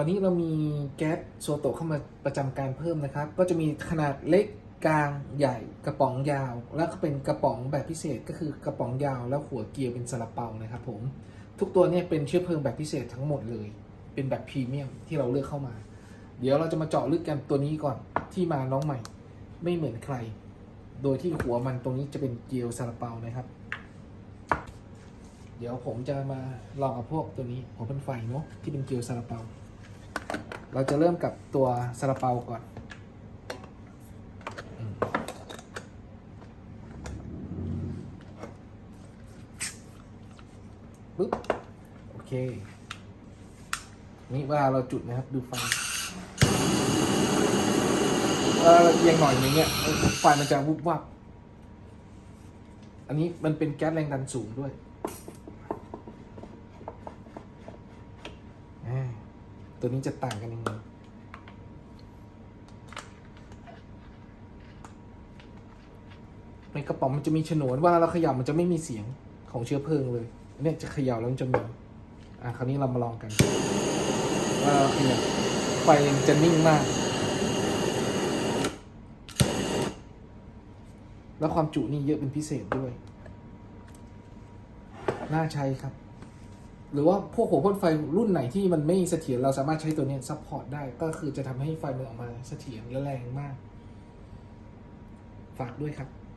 ตอนนี้เรามีแก๊สโซโตเข้ามาประจำการเพิ่มนะครับ ก็จะมีขนาดเล็กกลางใหญ่กระป๋องยาว แล้วก็เป็นกระป๋องแบบพิเศษก็คือกระป๋องยาว แล้วหัวเกียร์เป็นซาลาเปานะครับผมทุกตัวเนี่ยเป็นเชื้อเพลิงแบบพิเศษทั้งหมดเลย เป็นแบบพรีเมียมที่เราเลือกเข้ามา เดี๋ยวเราจะมาเจาะลึกกันตัวนี้ก่อนที่มาน้องใหม่ ไม่เหมือนใคร โดยที่หัวมันตรงนี้จะเป็นเกียวซาลาเปานะครับ เดี๋ยวผมจะมาลองกับพวกตัวนี้หัวเป็นไฟเนาะที่เป็นเกียวซาลาเปา เราจะเริ่มกับตัวซาลาเปาก่อน ปึ๊บ โอเค นี่เวลาเราจุดนะครับ ดูไฟเวลาเราเอียงหน่อยอย่างเงี้ยไฟมันจะวุบวับ อันนี้มันเป็นแก๊สแรงดันสูงด้วยอ่า ตัวนี้จะต่างกันยังไงในกระป๋องมันจะมีฉนวนว่าเราเขย่ามันจะไม่มีเสียงของเชื้อเพลิงเลยอันเนี่ยจะเขย่าแล้วมันจะมีอะคราวนี้เรามาลองกันว่าเราเขย่าไฟมันจะนิ่งมาก แล้วความจุนี่เยอะเป็นพิเศษด้วย น่าใช้ครับ หรือว่าพวกหัวพ่นไฟรุ่นไหนที่มันไม่เสถียรเราสามารถใช้ตัวนี้ซัพพอร์ตได้ก็คือจะทำให้ไฟมันออกมาเสถียรและแรงมาก ฝากด้วยครับ